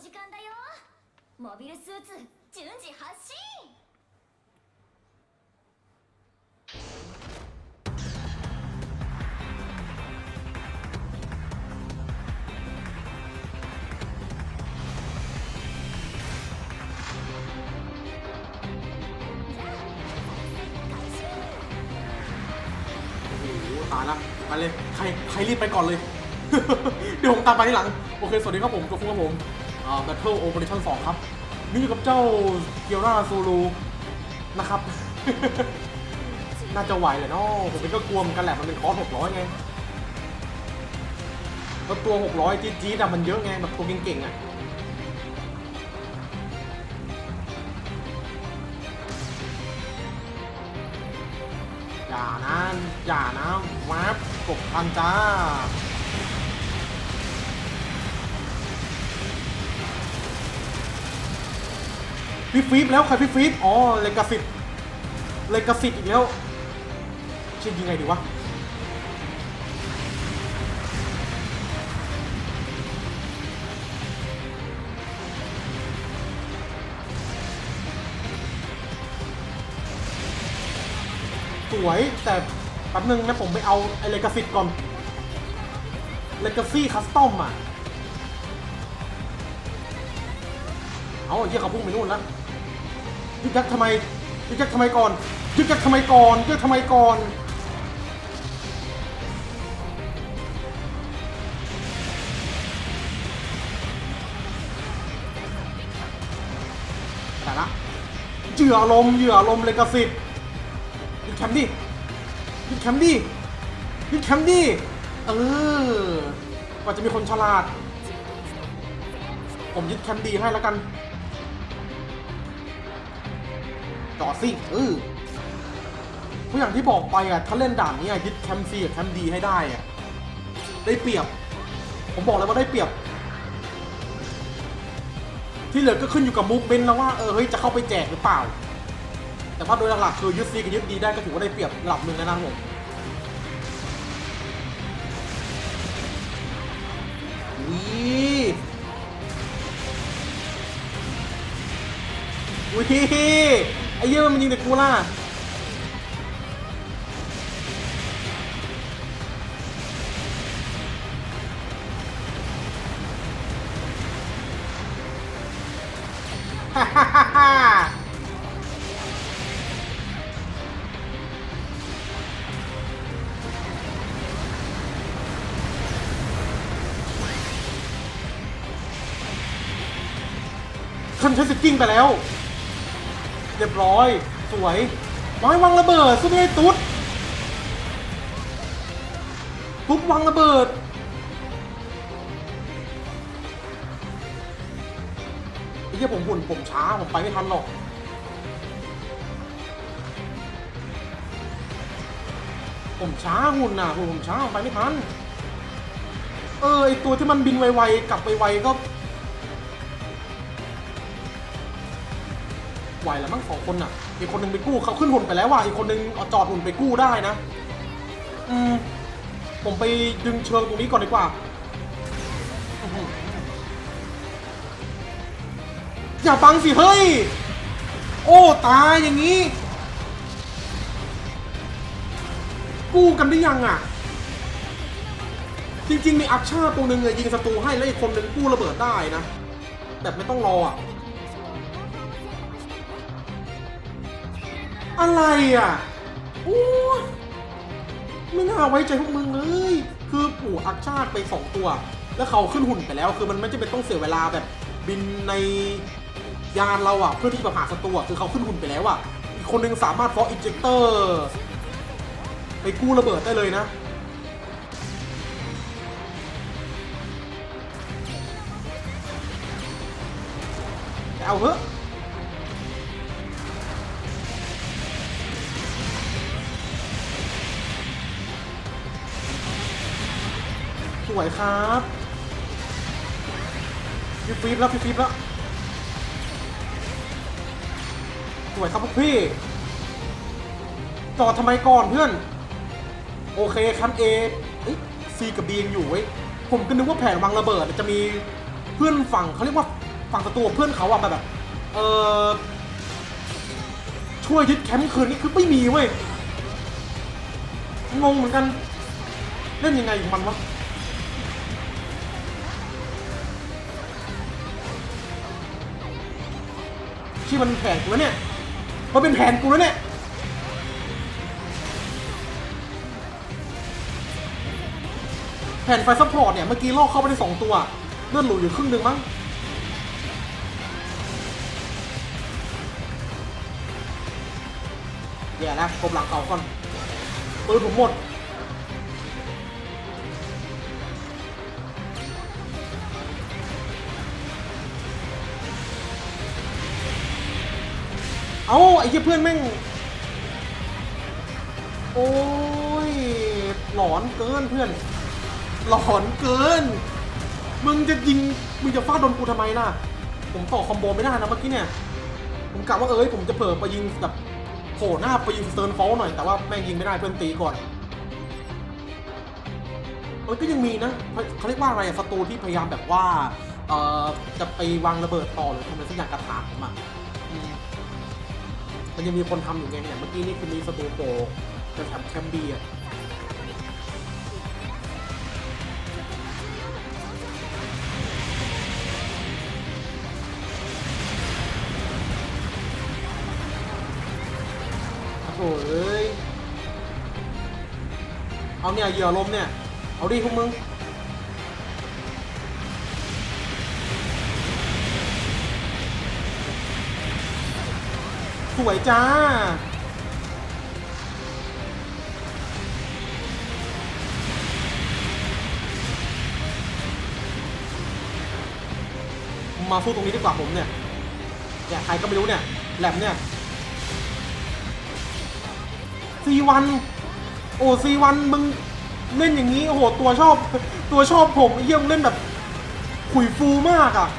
時間だよモビルスーツ順次発進 โอ้โหตายละไปเลย ใคร ใครรีบไปก่อนเลย เดี๋ยวผมตามไปที่หลัง โอเค สวัสดีครับผมกับฟุกครับผม อ่า Battle Operation 2 ครับนี่อยู่กับเจ้าเกียวราซูรูนะครับ น่าจะไหวเลยเนาะผมเป็นก็กลัวมือนกันแหละ มันเป็นคอร์ส600 ไงแล้วตัว 600 จี๊ดจี๊ดอะมันเยอะไง แบบตัวเก่งๆอะอย่านะ อย่านะวับกบพันจ้า ฟิปฟิปแล้วใครฟิปฟิปอ๋อเลกาสิตเลกาสิตอีกแล้วเช่นยังไงดีวะสวยแต่แป๊บนึงนะผมไปเอาไอเลกาสิตก่อนเลกาซี่คัสตอมอะ เอาเหี้ยเขาพุ่งไปนู่นแล้ว ยึกยักทำไมยึกยักทำไมก่อนยึกยักทำไมก่อนยึกทำไมก่อนแต่ละเหยื่ออารมเหยื่ออารมเลกาสิตยึดแคมป์ดิยึดแคมป์ดิยึดแคมป์ดิเออกว่าจะมีคนฉลาด ผมยึดแคมป์ดีให้แล้วกัน ต่อสิเออเพราะอย่างที่บอกไปอะถ้าเล่นด่านนี้อะยึดแคมซีกับแคมดีให้ได้อะได้เปรียบ ผมบอกเลยว่าได้เปรียบ ที่เหลือก็ขึ้นอยู่กับมูฟเมนต์นะว่าเออเฮ้ยจะเข้าไปแจกหรือเปล่า แต่ว่าโดยหลักๆคือยึดซีกับยึดดีได้ก็ถือว่าได้เปรียบระดับหนึ่งแล้วนะผมอุ้ยอุ้ย ไอ้เหี้ยมันยิงแต่กูล่ะฉันใช้สกิ้งไปแล้ว เรียบร้อย สวยไม้วางระเบิด สู้ไม่ได้ตุ๊ดตุ๊ดวางระเบิด ไอ้เหี้ยผมหุ่นผมช้า ผมไปไม่ทันหรอกผมช้าหุ่นน่ะผมช้าผมไปไม่ทัน เออไอตัวที่มันบินไวๆกลับไวๆก็ ไหวแล้วมั้งสองคนน่ะ อีกคนหนึ่งไปกู้เขาขึ้นหุ่นไปแล้วว่ะอีกคนหนึ่งเอาจอดหุ่นไปกู้ได้นะ อืมผมไปดึงเชิงตรงนี้ก่อนดีกว่า อย่าบังสิเฮ้ย โอ้ตายอย่างนี้ กู้กันได้ยังอะ จริงๆมีอัพชาตัวหนึ่งอะยิงศัตรูให้แล้วอีกคนหนึ่งกู้ระเบิดได้นะ แบบไม่ต้องรออะ อะไรอะโอ้ยไม่น่าไว้ใจพวกมึงเลย คือปู่อักชาติไปสองตัว แล้วเขาขึ้นหุ่นไปแล้ว คือมันไม่จำเป็นต้องเสียเวลาแบบบินในยานเราอะ เพื่อที่จะหาศัตรูอะคือเขาขึ้นหุ่นไปแล้วอะ อีกคนนึงสามารถฟอกอินเจคเตอร์ ไปกู้ระเบิดได้เลยนะเอาเถอะ สวยครับพี่ฟีบแล้วพี่ฟีบแล้วสวยครับพวกพี่ จอดทำไมก่อนเพื่อน โอเคคมป์เอเอ้ยซีกับบียังอยู่เว้ยผมก็นึกว่าแผนวางระเบิดจะมีเพื่อนฝั่งเขาเรียกว่าฝั่งศัตรูกับเพื่อนเขาอะมาแบบเออช่วยยึดแคมป์คืนนี่คือไม่มีเว้ยงงเหมือนกัน เล่นยังไงของมันวะ ที่มันแผนกูแล้วเนี่ยมันเป็นแผนกูแล้วเนี่ยแผ่นไฟซัพพอร์ตเนี่ย เมื่อกี้ลอกเข้าไปได้สองตัว เลือดหลุดอยู่ครึ่งหนึ่งมั้งแย่แล้วกบหลังเก่าก่อนปืนผมหมด เอาไอ้เหี้ยเพื่อนแม่ง โอ้ย หลอนเกินเพื่อน หลอนเกิน มึงจะยิง มึงจะฟาดโดนกูทำไมล่ะ ผมต่อคอมโบไม่ได้นะเมื่อกี้เนี่ย ผมกะว่าเอ้ยผมจะเผลอไปยิงแบบโผล่หน้าไปยิงสเติร์นฟอลหน่อยแต่ว่าแม่งยิงไม่ได้เพื่อนตีก่อนมันก็ยังมีนะเขาเรียกว่าอะไรอะศัตรูที่พยายามแบบว่า เอ่อ จะไปวางระเบิดต่อหรือทำอะไรสักอย่างกระถางผมอะ มันยังมีคนทำอยู่ไงเนี่ยเมื่อกี้นี่คือมีสตูโปจะทำแคมเบีอะโอ้ยเอาเนี่ยเหยื่อลมเนี่ย เอาดิพวกมึง วยจ้า มาสู้ตรงนี้ดีกว่าผมเนี่ย เนี่ยใครก็ไม่รู้เนี่ย แหลมเนี่ยซีวันโอ้ซีวันมึงเล่นอย่างนี้ โอ้โห ตัวชอบ ตัวชอบผมเยี่ยมเล่นแบบ ขุยฟูมากอะ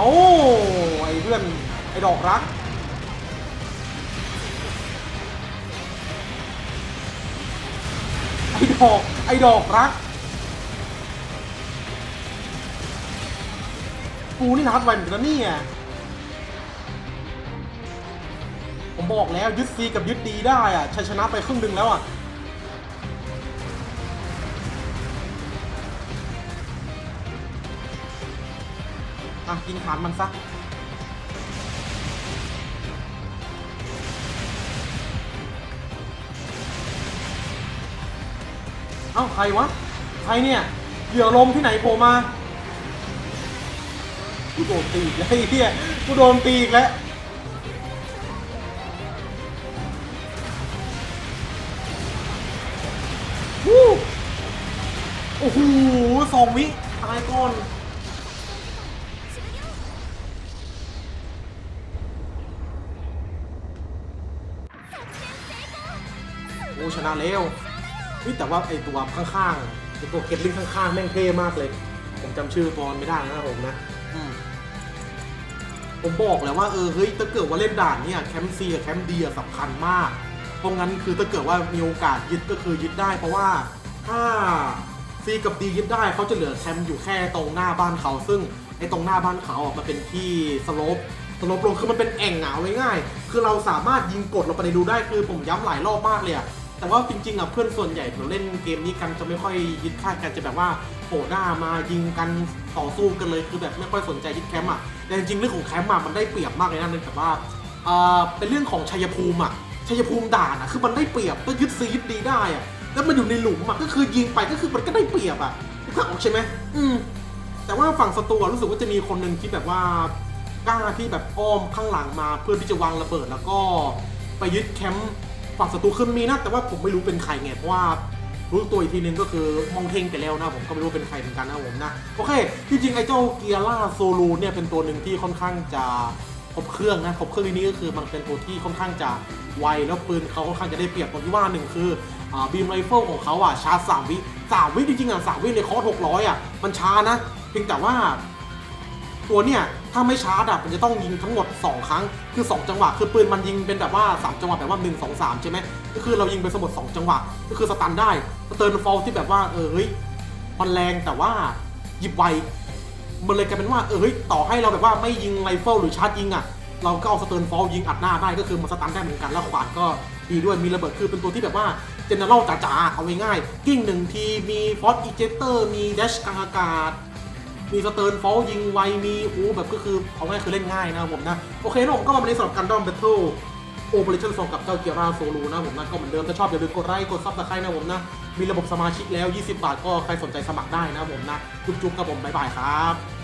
เอาไอ้เพื่อน ไอ้ดอกรัก ไอ้ดอก ไอ้ดอกรัก กูนี่นัดไว้เหมือนกันนะเนี่ยผมบอกแล้วยึดซีกับยึดดีได้อะชัยชนะไปครึ่งหนึ่งแล้วอะ อะกินฐานมันซะเอ้าใครวะ ใครเนี่ย เหยื่อลมที่ไหนโผล่มา กูโดนตีอีกแล้วไอ้เหี้ยกูโดนตีอีกแล้ว วู้โอ้โหสองวิตายก่อน นะแล้วเฮ้ยแต่ว่าไอตัวข้างๆไอตัวเกตลิงข้างๆแม่งเท่มากเลย ผมจำชื่อตอนไม่ได้นะผมนะอืมผมบอกแล้วว่าเออเฮ้ยถ้าเกิดว่าเล่นด่านเนี่ยแคมป์ซีกับแคมป์ดีสำคัญมาก เพราะงั้นคือถ้าเกิดว่ามีโอกาสยึดก็คือยึดได้เพราะว่าถ้าซีกับดียึดได้เขาจะเหลือแคมป์อยู่แค่ตรงหน้าบ้านเขา ซึ่งไอ้ตรงหน้าบ้านเขาอะมันเป็นที่สโลปสโลปลงคือมันเป็นแอ่งเหงาง่ายๆคือเราสามารถยิงกดลงไปในรูได้คือผมย้ำหลายรอบมากเลยอะ แต่ว่าจริงๆอะเพื่อนส่วนใหญ่เราเล่นเกมนี้กันจะไม่ค่อยยึดค่ากันจะแบบว่าโผล่หน้ามายิงกันต่อสู้กันเลยคือแบบไม่ค่อยสนใจยึดแคมป์อะแต่จริงๆเรื่องของแคมป์อะมันได้เปรียบมากเลยนะเนื่องจากว่าเอ่อเป็นเรื่องของชัยภูมิอะชัยภูมิด่านอะคือมันได้เปรียบก็ยึดซียึดดีได้อะแล้วมันอยู่ในหลุมอะก็คือยิงไปก็คือมันก็ได้เปรียบอะถ้าออกใช่ไหมอืมแต่ว่าฝั่งศัตรูอะรู้สึกว่าจะมีคนหนึ่งที่แบบว่ากล้าที่แบบอ้อมข้างหลังมาเพื่อที่จะวางระเบิดแล้วก็ไปยึดแคมป์ ฝั่งศัตรูคือมีนะ แต่ว่าผมไม่รู้เป็นใครไง เพราะว่ารู้ตัวอีกทีนึงก็คือมองเทงไปแล้วนะผมก็ไม่รู้เป็นใครเหมือนกันนะผมนะ โอเคจริงๆไอ้เจ้าเกียร่าโซลูเนี่ยเป็นตัวหนึ่งที่ค่อนข้างจะครบเครื่องนะครบเครื่องนี้ก็คือมันเป็นตัวที่ค่อนข้างจะไวแล้วปืนเขาค่อนข้างจะได้เปรียบตรงที่ว่าหนึ่งคือบีมไรเฟิลของเขาอะชาร์จสามวิสามวิจริงๆอะสามวิในคอร์สหกร้อยอะมันช้านะเพียงแต่ว่า ตัวเนี่ยถ้าไม่ชาร์จอะมันจะต้องยิงทั้งหมด 2 ครั้ง คือ 2 จังหวะ คือปืนมันยิงเป็นแบบว่า 3 จังหวะแบบว่า 1 2 3 ใช่ไหมก็คือเรายิงเป็นสมด2จังหวะ ก็คือสตันได้สเตอร์นฟอลที่แบบว่าเออเฮ้ยมันแรงแต่ว่าหยิบไวมันเลยกลายเป็นว่าเออเฮ้ยต่อให้เราแบบว่าไม่ยิงไรเฟิลหรือชาร์จยิงอะเราก็เอาสเตอร์นฟอลยิงอัดหน้าได้ก็คือมันสตันได้เหมือนกันแล้วขวานก็ดีด้วยมีระเบิดคือเป็นตัวที่แบบว่าเจเนอเรลจ๋าๆเอาง่ายๆกิ้งหนึ่งทีมีฟอสอีเจเตอร์มีเดชกลางอากาศ มีสเตอร์นฟอลยิงไวมีโอ้แบบก็คือเอาง่ายคือเล่นง่ายนะครับผมนะ โอเคนะผมก็มาในสำหรับการดอมเบทเทิลโอเปอเรชั่นสองกับเจ้าเกียราโซลูนะผมนะก็เหมือนเดิมถ้าชอบอย่าลืมกดไลค์กดซับสไครต์นะผมนะ มีระบบสมาชิกแล้ว 20 บาทก็ใครสนใจสมัครได้นะผมนะ จุ๊บๆกับผมบ๊ายบายครับ